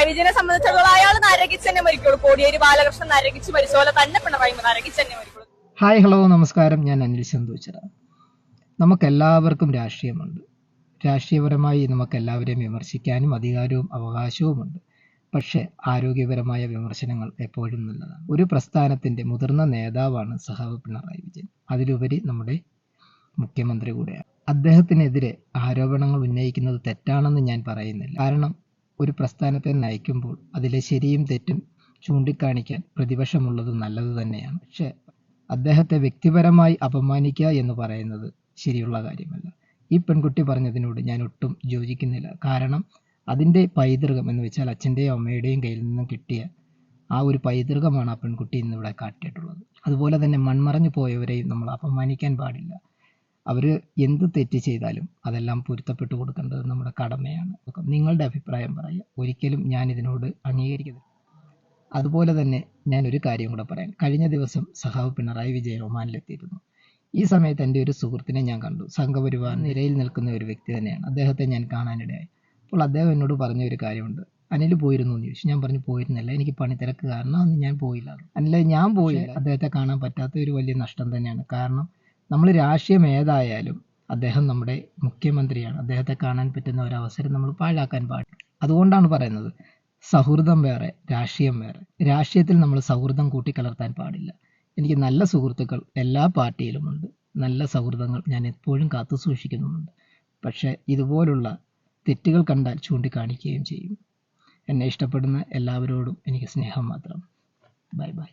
വിജയനെ സംബന്ധിച്ചിടത്തോളം അയാൾ നരകിച്ച് തന്നെ മരിക്കുള്ളൂ. കോടിയേരി ബാലകൃഷ്ണൻ നരകിച്ച് മരിച്ച. പോലെ തന്നെ പിണറായി നരകിച്ച് തന്നെ മരിക്കുള്ളൂ. ഹായ് ഹലോ നമസ്കാരം. ഞാൻ അനിൽ ചന്ദൂച്ചറ നമുക്കെല്ലാവർക്കും രാഷ്ട്രീയമുണ്ട്. രാഷ്ട്രീയപരമായി നമുക്ക് എല്ലാവരെയും വിമർശിക്കാനും അധികാരവും അവകാശവുമുണ്ട്. പക്ഷെ ആരോഗ്യപരമായ വിമർശനങ്ങൾ എപ്പോഴും നല്ലതാണ്. ഒരു പ്രസ്ഥാനത്തിന്റെ മുതിർന്ന നേതാവാണ് സഹാബ് പിണറായി വിജയൻ. അതിലുപരി നമ്മുടെ മുഖ്യമന്ത്രി കൂടെയാണ്. അദ്ദേഹത്തിനെതിരെ ആരോപണങ്ങൾ ഉന്നയിക്കുന്നത് തെറ്റാണെന്ന് ഞാൻ പറയുന്നില്ല. കാരണം ഒരു പ്രസ്ഥാനത്തെ നയിക്കുമ്പോൾ അതിലെ ശരിയും തെറ്റും ചൂണ്ടിക്കാണിക്കാൻ പ്രതിപക്ഷമുള്ളത് നല്ലത് തന്നെയാണ്. പക്ഷേ അദ്ദേഹത്തെ വ്യക്തിപരമായി അപമാനിക്കുക എന്ന് പറയുന്നത് ശരിയുള്ള കാര്യമല്ല. ഈ പെൺകുട്ടി പറഞ്ഞതിനോട് ഞാൻ ഒട്ടും യോജിക്കുന്നില്ല. കാരണം അതിന്റെ പൈതൃകം എന്ന് വെച്ചാൽ അച്ഛന്റെയും അമ്മയുടെയും കയ്യിൽ നിന്നും കിട്ടിയ ആ ഒരു പൈതൃകമാണ് ആ പെൺകുട്ടി ഇന്നിവിടെ കാട്ടിയിട്ടുള്ളത്. അതുപോലെ തന്നെ മൺമറഞ്ഞു പോയവരെയും നമ്മൾ അപമാനിക്കാൻ പാടില്ല. അവർ എന്ത് തെറ്റ് ചെയ്താലും അതെല്ലാം പൊരുത്തപ്പെട്ടു കൊടുക്കേണ്ടത് നമ്മുടെ കടമയാണ്. നിങ്ങളുടെ അഭിപ്രായം പറയുക. ഒരിക്കലും ഞാൻ ഇതിനോട് അംഗീകരിക്കുന്നില്ല അതുപോലെ തന്നെ ഞാൻ ഒരു കാര്യം കൂടെ പറയാം. കഴിഞ്ഞ ദിവസം സഹാവ് പിണറായി വിജയൻ ഒമാനിലെത്തിയിരുന്നു. ഈ സമയത്ത് എന്റെ ഒരു സുഹൃത്തിനെ ഞാൻ കണ്ടു. സംഘപരിവാർ നിരയിൽ നിൽക്കുന്ന ഒരു വ്യക്തി തന്നെയാണ്. അദ്ദേഹത്തെ ഞാൻ കാണാനിടയായി. അപ്പോൾ അദ്ദേഹം എന്നോട് പറഞ്ഞ ഒരു കാര്യമുണ്ട്. അനിൽ പോയിരുന്നു എന്ന് ചോദിച്ചു. ഞാൻ പറഞ്ഞു പോയിരുന്നില്ല. എനിക്ക് പണിത്തിരക്ക് കാരണം അന്ന് ഞാൻ പോയില്ല അനിൽ ഞാൻ പോയില്ല. അദ്ദേഹത്തെ കാണാൻ പറ്റാത്ത ഒരു വലിയ നഷ്ടം തന്നെയാണ്. കാരണം നമ്മൾ രാഷ്ട്രീയം ഏതായാലും അദ്ദേഹം നമ്മുടെ മുഖ്യമന്ത്രിയാണ്. അദ്ദേഹത്തെ കാണാൻ പറ്റുന്ന ഒരു അവസരം നമ്മൾ പാഴാക്കാൻ പാടില്ല. അതുകൊണ്ടാണ് പറയുന്നത് സൗഹൃദം വേറെ രാഷ്ട്രീയം വേറെ. രാഷ്ട്രീയത്തിൽ നമ്മൾ സൗഹൃദം കൂട്ടിക്കലർത്താൻ പാടില്ല. എനിക്ക് നല്ല സുഹൃത്തുക്കൾ എല്ലാ പാർട്ടിയിലുമുണ്ട്. നല്ല സൗഹൃദങ്ങൾ ഞാൻ എപ്പോഴും കാത്തു സൂക്ഷിക്കുന്നുമുണ്ട്. പക്ഷേ ഇതുപോലുള്ള തെറ്റുകൾ കണ്ടാൽ ചൂണ്ടിക്കാണിക്കുകയും ചെയ്യും. എന്നെ ഇഷ്ടപ്പെടുന്ന എല്ലാവരോടും എനിക്ക് സ്നേഹം മാത്രം. Bye bye.